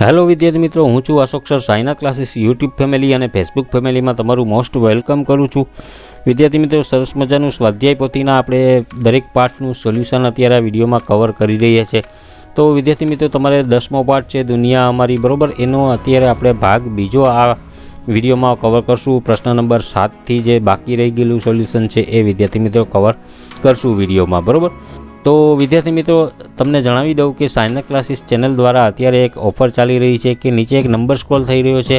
Hello વિદ્યાર્થી મિત્રો, હું છું Ashok sir. Saina classes YouTube family અને ફેસબુક ફેમિલીમાં તમારું મોસ્ટ વેલકમ કરું છું. વિદ્યાર્થી મિત્રો, સરસ મજાનું સ્વાધ્યાય પોથીના આપણે દરેક પાઠનું સોલ્યુશન અત્યારે આ વિડીયોમાં કવર કરી રહ્યા છે. તો વિદ્યાર્થી મિત્રો, તમારે દસમો પાઠ છે, દુનિયા અમારી, બરાબર? એનો અત્યારે આપણે ભાગ બીજો આ વિડીયોમાં કવર કરશું. પ્રશ્ન નંબર સાતથી જે બાકી રહી ગયેલું સોલ્યુશન છે, એ વિદ્યાર્થી મિત્રો કવર કરશું વિડીયોમાં, બરોબર? તો વિદ્યાર્થી મિત્રો, તમને જણાવી દઉં કે સાયના ક્લાસીસ ચેનલ દ્વારા અત્યારે એક ઓફર ચાલી રહી છે કે નીચે એક નંબર સ્ક્રોલ થઈ રહ્યો છે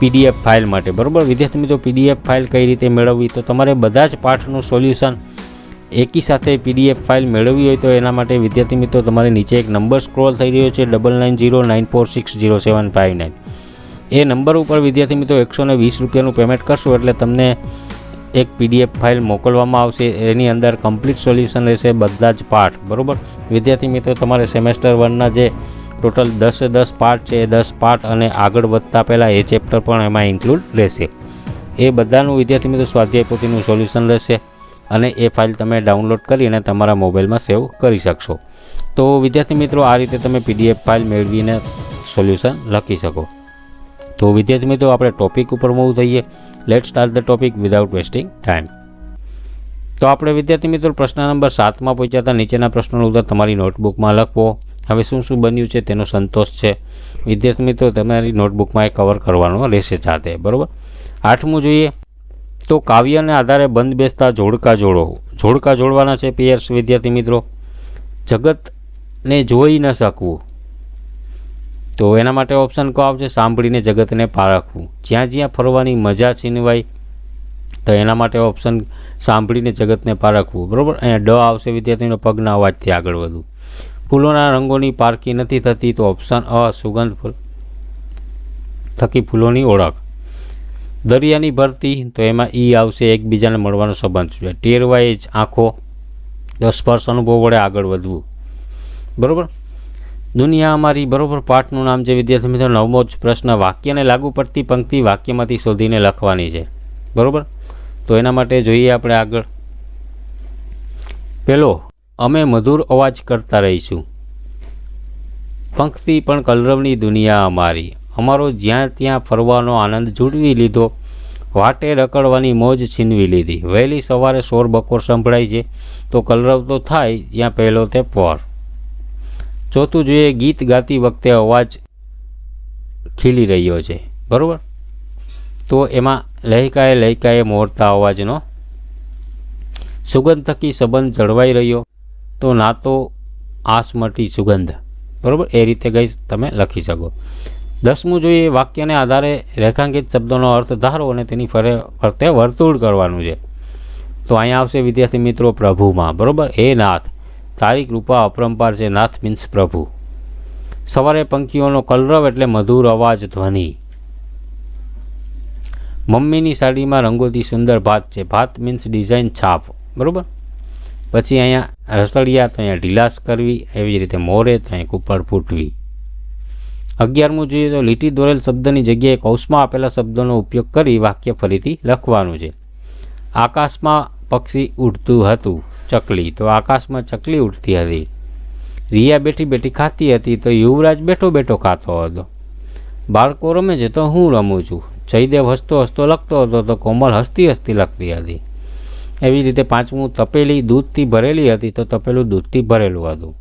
પીડીએફ ફાઇલ માટે. બરાબર? વિદ્યાર્થી મિત્રો પીડીએફ ફાઇલ કઈ રીતે મેળવવી? તો તમારે બધા જ પાઠનું સોલ્યુશન એકી સાથે પીડીએફ ફાઇલ મેળવવી હોય તો એના માટે વિદ્યાર્થી મિત્રો, તમારે નીચે એક નંબર સ્ક્રોલ થઈ રહ્યો છે double nine zero nine four six zero seven five nine એ નંબર ઉપર વિદ્યાર્થી મિત્રો એકસો વીસ રૂપિયાનું પેમેન્ટ કરશો એટલે તમને એક પીડીએફ ફાઇલ મોકલવામાં આવશે. એની અંદર કમ્પ્લીટ સોલ્યુશન રહેશે બધા જ પાઠ બરાબર? વિદ્યાર્થી મિત્રો, તમારે સેમેસ્ટર વનના જે ટોટલ દસે દસ પાઠ છે, એ દસ પાઠ અને આગળ વધતા પહેલાં એ ચેપ્ટર પણ એમાં ઇન્ક્લુડ રહેશે. એ બધાનું વિદ્યાર્થી મિત્રો, સ્વાધ્યાય પોથીનું સોલ્યુશન રહેશે અને એ ફાઇલ તમે ડાઉનલોડ કરીને તમારા મોબાઈલમાં સેવ કરી શકશો. તો વિદ્યાર્થી મિત્રો, આ રીતે તમે પીડીએફ ફાઇલ મેળવીને સોલ્યુશન લખી શકો. તો વિદ્યાર્થી મિત્રો, આપણે ટોપિક ઉપર મૂવ થઈએ. Let start the topic without wasting time તો આપણે વિદ્યાર્થી મિત્રો પ્રશ્ન નંબર સાતમાં પહોંચ્યા હતા. નીચેના પ્રશ્નોનો ઉત્તર તમારી નોટબુકમાં લખવો. હવે શું શું બન્યું છે તેનો સંતોષ છે. વિદ્યાર્થી મિત્રો, તમારી નોટબુકમાં એ કવર કરવાનો રહેશે જાતે, બરાબર? આઠમું જોઈએ. તો કાવ્યને આધારે બંધ બેસતા જોડકા જોડો. જોડકા જોડવાના છે પિયર્સ વિદ્યાર્થી મિત્રો. જગતને જોઈ ન શકવું. તો એના માટે ઓપ્શન કયો આવશે? સાંભળીને જગતને પારખવું જ્યાં જ્યાં ફરવાની મજા છીનવાય, તો એના માટે ઓપ્શન સાંભળીને જગતને પારખવું બરાબર? અહીંયા ડ આવશે વિદ્યાર્થીનો પગના અવાજથી આગળ વધવું. ફૂલોના રંગોની પારકી નથી થતી, તો ઓપ્શન અ, સુગંધ ફૂલ થકી ફૂલોની ઓળખ. દરિયાની ભરતી, તો એમાં ઈ આવશે, એકબીજાને મળવાનો સંબંધ છે. ટેરવાય જ આંખો સ્પર્શ અનુભવ વડે આગળ વધવું. બરાબર? દુનિયા અમારી બરોબર પાઠનું નામ છે, વિદ્યાર્થી મિત્રો, નવમો જ પ્રશ્ન. વાક્યને લાગુ પડતી પંક્તિ વાક્યમાંથી શોધીને લખવાની છે. બરોબર? તો એના માટે જોઈએ આપણે આગળ. પેલો, અમે મધુર અવાજ કરતા રહીશું. પંક્તિ પણ કલરવની દુનિયા અમારી અમારો જ્યાં ત્યાં ફરવાનો આનંદ જૂટવી લીધો. વાટે રકડવાની મોજ છીનવી લીધી. વહેલી સવારે શોર બકોર સંભળાય છે. તો કલરવ તો થાય, જ્યાં પહેલો તે પર. ચોથું જોઈએ ગીત ગાતી વખતે અવાજ ખીલી રહ્યો છે, બરાબર? તો એમાં લહેકાએ લહેકાએ મોરતા અવાજનો સુગંધ થકી સંબંધ જળવાઈ રહ્યો, તો ના તો આસમટી સુગંધ, બરાબર? એ રીતે ગઈ તમે લખી શકો. દસમું જોઈએ વાક્યને આધારે રેખાંકિત શબ્દોનો અર્થ ધારો અને તેની ફરે ફરતે વર્તુળ કરવાનું છે, તો અહીંયા આવશે વિદ્યાર્થી મિત્રો પ્રભુમાં, બરાબર? એ નાથ. તારી કૃપા અપરંપાર છે નાથ મીન્સ પ્રભુ. સવારે પંખીઓનો કલરવ એટલે મધુર અવાજ ધ્વનિ. મમ્મીની સાડીમાં રંગોથી સુંદર ભાત છે. ભાત મીન્સ ડિઝાઇન છાપ. બરાબર? પછી અહીંયા રસળિયા તો અહીંયા ઢીલાસ કરવી, એવી રીતે મોરે તો અહીંયા કુપડ ફૂટવી. અગિયારમું જોઈએ તો લીટી દોરેલ શબ્દની જગ્યાએ કૌશમાં આપેલા શબ્દોનો ઉપયોગ કરી વાક્ય ફરીથી લખવાનું છે. આકાશમાં પક્ષી ઉડતું હતું, ચકલી. તો આકાશમાં ચકલી ઉડતી હતી. રિયા બેઠી બેઠી ખાતી હતી તો યુવરાજ બેઠો બેઠો ખાતો હતો. બાળકો રમે છે તો હું રમું છું. જયદેવ હસતો હસતો લખતો હતો તો કોમલ હસતી હસતી લખતી હતી. એવી રીતે પાંચમું તપેલી દૂધથી ભરેલી હતી તો તપેલું દૂધથી ભરેલું હતું.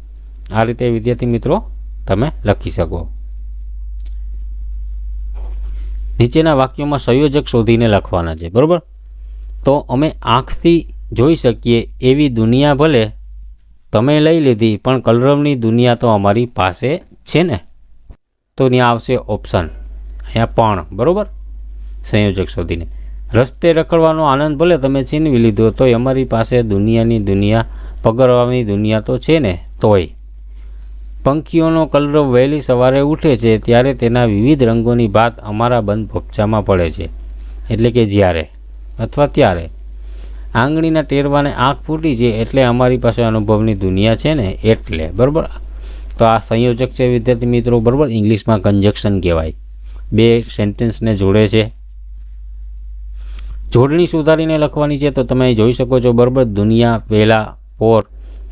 આ રીતે વિદ્યાર્થી મિત્રો, તમે લખી શકો. નીચેના વાક્યોમાં સંયોજક શોધીને લખવાના છે. બરાબર? તો અમે આંખથી જોઈ શકીએ એવી દુનિયા ભલે તમે લઈ લીધી, પણ કલરવની દુનિયા તો અમારી પાસે છે ને. તો ત્યાં આવશે ઓપ્શન. અહીંયા પણ, બરાબર? સંયોજક શોધીને. રસ્તે રખડવાનો આનંદ ભલે તમે છીનવી લીધો, તોય અમારી પાસે દુનિયાની દુનિયા, પગરવાની દુનિયા તો છે ને, તોય. પંખીઓનો કલરવ વહેલી સવારે ઉઠે છે, ત્યારે તેના વિવિધ રંગોની ભાત અમારા બંધ ભપચામાં પડે છે. એટલે કે જ્યારે અથવા ત્યારે? આંગળીના ટેરવાને આંખ ફૂટી છે એટલે અમારી પાસે અનુભવની દુનિયા છે ને એટલે, બરાબર? તો આ સંયોજક છે, વિદ્યાર્થી મિત્રો, બરાબર? ઇંગ્લિશમાં કન્જક્શન કહેવાય. બે સેન્ટેન્સને જોડે છે. જોડણી સુધારીને લખવાની છે, તો તમે જોઈ શકો છો, બરાબર? દુનિયા પહેલાં પોર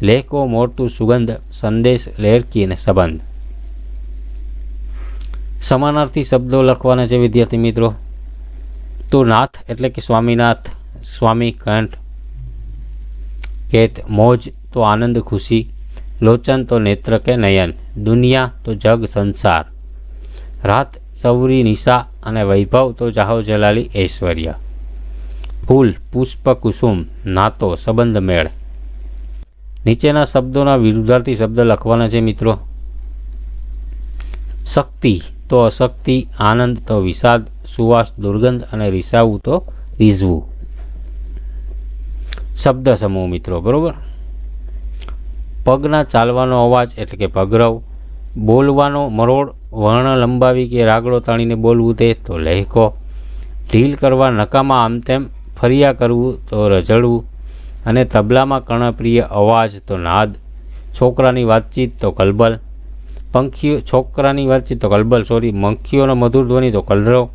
લેકો મોરતું સુગંધ, સંદેશ, લહેરકી અને સંબંધ. સમાનાર્થી શબ્દો લખવાના છે, વિદ્યાર્થી મિત્રો. તો નાથ એટલે કે સ્વામીનાથ, સ્વામી કંઠ, કેત, મોજ તો આનંદ, ખુશી, લોચન તો નેત્ર કે નયન, દુનિયા તો જગ, સંસાર. રાત સૌરી નિશા અને વૈભવ તો જાહો જલાલી ઐશ્વર્ય. ફૂલ પુષ્પ, કુસુમ, નાતો, સંબંધ મેળ. નીચેના શબ્દોના વિરુદ્ધાર્થી શબ્દ લખવાના છે મિત્રો. શક્તિ તો અશક્તિ, આનંદ તો વિષાદ, સુવાસ, દુર્ગંધ અને રીસાવું તો રીઝવું. શબ્દ સમૂહ મિત્રો, બરાબર? પગના ચાલવાનો અવાજ એટલે કે પગરવ, બોલવાનો મરોડ, વર્ણ લંબાવી કે રાગડો તાણીને બોલવું તે તો લહેકો, ઢીલ કરવા નકામાં આમ તેમ, ફરિયા કરવું તો રઝળવું અને તબલામાં કર્ણપ્રિય અવાજ તો નાદ, છોકરાની વાતચીત તો કલબલ પંખીઓ, છોકરાની વાતચીત તો કલબલ સોરી મંખીઓનો મધુર ધ્વનિ તો કલરવ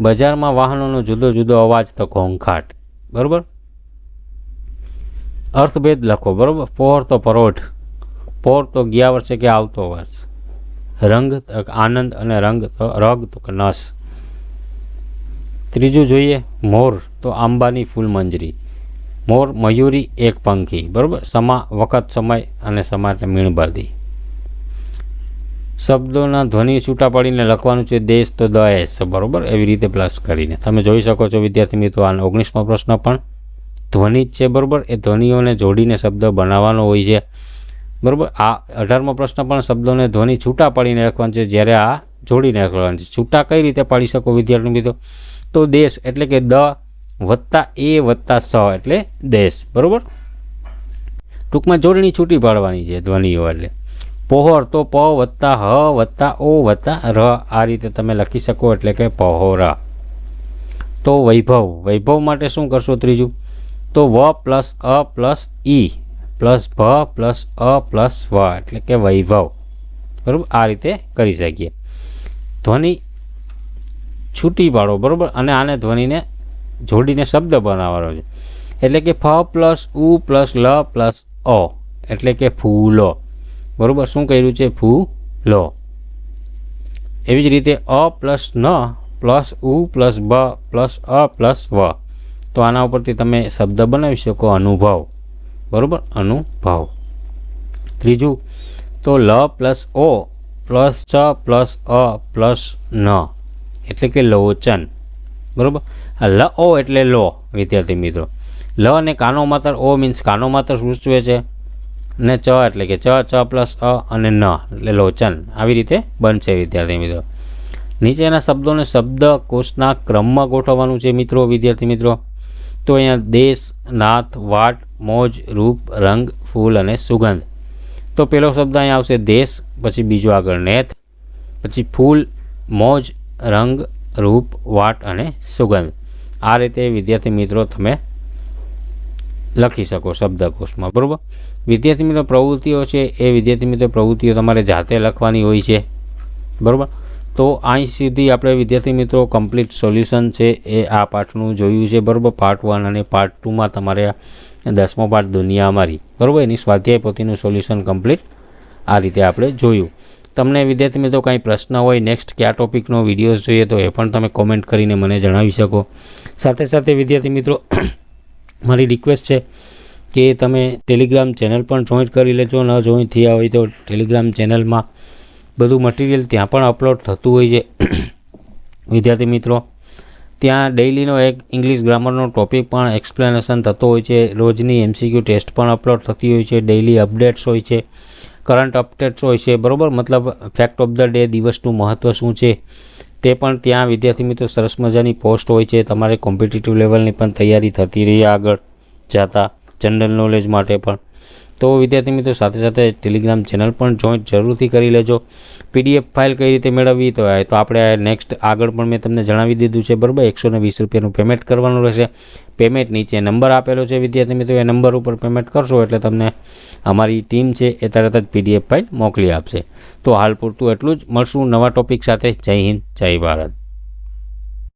બજારમાં વાહનોનો જુદો જુદો અવાજ તો ઘોંઘાટ. બરાબર? અર્થભેદ લખો, બરાબર? પોર તો પરોઢ. પોર તો ગયા વર્ષે કે આવતો વર્ષ. રંગ આનંદ અને રંગ તો રગ તો નસ. ત્રીજું જોઈએ, મોર તો આંબાની ફૂલ મંજરી મોર મયુરી એક પંખી, બરાબર? સમા, વખત, સમય અને સમાટે મીણબાદી. શબ્દોના ધ્વનિ છૂટા પાડીને લખવાનું છે, દેશ તો દ એસ બરાબર? એવી રીતે પ્લસ કરીને. તમે જોઈ શકો છો, વિદ્યાર્થી મિત્રો આનો ઓગણીસમો પ્રશ્ન પણ ધ્વનિ જ છે, બરાબર? એ ધ્વનિઓને જોડીને શબ્દ બનાવવાનો હોય છે, બરાબર? આ અઢારમો પ્રશ્ન પણ શબ્દોને ધ્વનિ છૂટા પાડીને લખવાનું છે, જ્યારે આ જોડીને લખવાનું છે. છૂટા કઈ રીતે પાડી શકો, વિદ્યાર્થી મિત્રો? તો દેશ એટલે કે દ વત્તા એ વત્તા સ એટલે દેશ બરાબર? ટૂંકમાં જોડણી છૂટી પાડવાની છે, ધ્વનિઓ એટલે. પહોર તો પ વત્તા હ વત્તા ઓ વત્તા ર. આ રીતે તમે લખી શકો એટલે કે પહોર. તો વૈભવ. વૈભવ માટે શું કરશો ત્રીજું? તો વ પ્લસ અ પ્લસ ઈ પ્લસ ભ પ્લસ અ પ્લસ વ એટલે કે વૈભવ. બરાબર? આ રીતે કરી શકીએ. ધ્વનિ છૂટી પાડો, બરાબર? અને આને ધ્વનિને જોડીને શબ્દ બનાવવાનો છે. એટલે કે ફ પ્લસ ઉ પ્લસ લ પ્લસ અ. એટલે કે ફૂલો. બરાબર? શું કર્યું છે? ફૂલો એવી જ રીતે અ પ્લસ ન પ્લસ ઉ પ્લસ બ પ્લસ અ પ્લસ વ. તો આના ઉપરથી તમે શબ્દ બનાવી શકો અનુભવ. બરાબર? અનુભવ. ત્રીજું, તો લ પ્લસ ઓ પ્લસ ચ પ્લસ અ પ્લસ ન. એટલે કે લોચન. બરાબર? લ ઓ એટલે લો, વિદ્યાર્થી મિત્રો. લ અને કાનો માત્ર, ઓ મીન્સ કાનો માત્ર સૂચવે છે. ને ચ એટલે કે ચ ચ પ્લસ અ અને ન. એટલે લોચન. આવી રીતે બનશે વિદ્યાર્થી મિત્રો. નીચેના શબ્દોને શબ્દ કોષના ક્રમમાં ગોઠવવાનું છે મિત્રો, વિદ્યાર્થી મિત્રો. તો અહીંયા દેશ નાથ વાટ, મોજ, રૂપ, રંગ, ફૂલ અને સુગંધ. તો પહેલો શબ્દ અહીંયા આવશે દેશ, પછી બીજો આગળ નેત, પછી ફૂલ, મોજ, રંગ, રૂપ, વાટ અને સુગંધ. આ રીતે વિદ્યાર્થી મિત્રો તમે લખી શકો શબ્દકોશમાં, બરાબર? વિદ્યાર્થી મિત્રો, પ્રવૃત્તિઓ છે, એ વિદ્યાર્થી મિત્રો, પ્રવૃત્તિઓ તમારે જાતે લખવાની હોય છે, બરાબર? તો અહીં સુધી આપણે વિદ્યાર્થી મિત્રો કમ્પ્લીટ સોલ્યુશન છે, એ આ પાઠનું જોયું છે, બરાબર? પાર્ટ વન અને પાર્ટ ટુમાં તમારે દસમો પાઠ દુનિયા અમારી બરાબર? એની સ્વાધ્યાય પોતીનું સોલ્યુશન કમ્પ્લીટ આ રીતે આપણે જોયું. તમને વિદ્યાર્થી મિત્રો, કાંઈ પ્રશ્ન હોય નેક્સ્ટ કયા ટોપિકનો વિડીયોઝ જોઈએ તો એ પણ તમે કોમેન્ટ કરીને મને જણાવી શકો. સાથે સાથે વિદ્યાર્થી મિત્રો મારી રિક્વેસ્ટ છે કે તમે ટેલિગ્રામ ચેનલ પણ જોઈન્ટ કરી લેજો, ન જોઈન થયા હોય તો ટેલિગ્રામ ચેનલમાં બધું મટીરિયલ ત્યાં પણ અપલોડ થતું હોય છે. વિદ્યાર્થી મિત્રો, ત્યાં ડેઇલીનો એક ઇંગ્લિશ ગ્રામરનો ટોપિક પણ એક્સપ્લેનેશન થતો હોય છે. રોજની એમસીક્યુ ટેસ્ટ પણ અપલોડ થતી હોય છે. ડેઇલી અપડેટ્સ હોય છે. કરંટ અપડેટ્સ હોય છે. બરાબર? મતલબ ફેક્ટ ઓફ ધ ડે દિવસનું મહત્ત્વ શું છે? તે પણ ત્યાં વિદ્યાર્થી મિત્રો સરસ મજાની પોસ્ટ હોય છે. તમારે કોમ્પિટિટિવ લેવલની પણ તૈયારી થતી રહી આગળ જતા જનરલ નોલેજ માટે પણ. તો વિદ્યાર્થી મિત્રો, સાથે સાથે ટેલિગ્રામ ચેનલ પણ જોઈન્ટ જરૂરથી કરી લેજો. પીડીએફ ફાઇલ કઈ રીતે મેળવવી તો તો આપણે નેક્સ્ટ આગળ પણ મેં તમને જણાવી દીધું છે, બરાબર? એકસો વીસ રૂપિયાનું પેમેન્ટ કરવાનું રહેશે. પેમેન્ટ નીચે નંબર આપેલો છે વિદ્યાર્થી મિત્રો, એ નંબર ઉપર પેમેન્ટ કરશો એટલે તમને અમારી ટીમ છે એ તરત જ પીડીએફ ફાઇલ મોકલી આપશે. તો હાલ પૂરતું એટલું જ. મળશું નવા ટોપિક સાથે. જય હિન્દ, જય ભારત.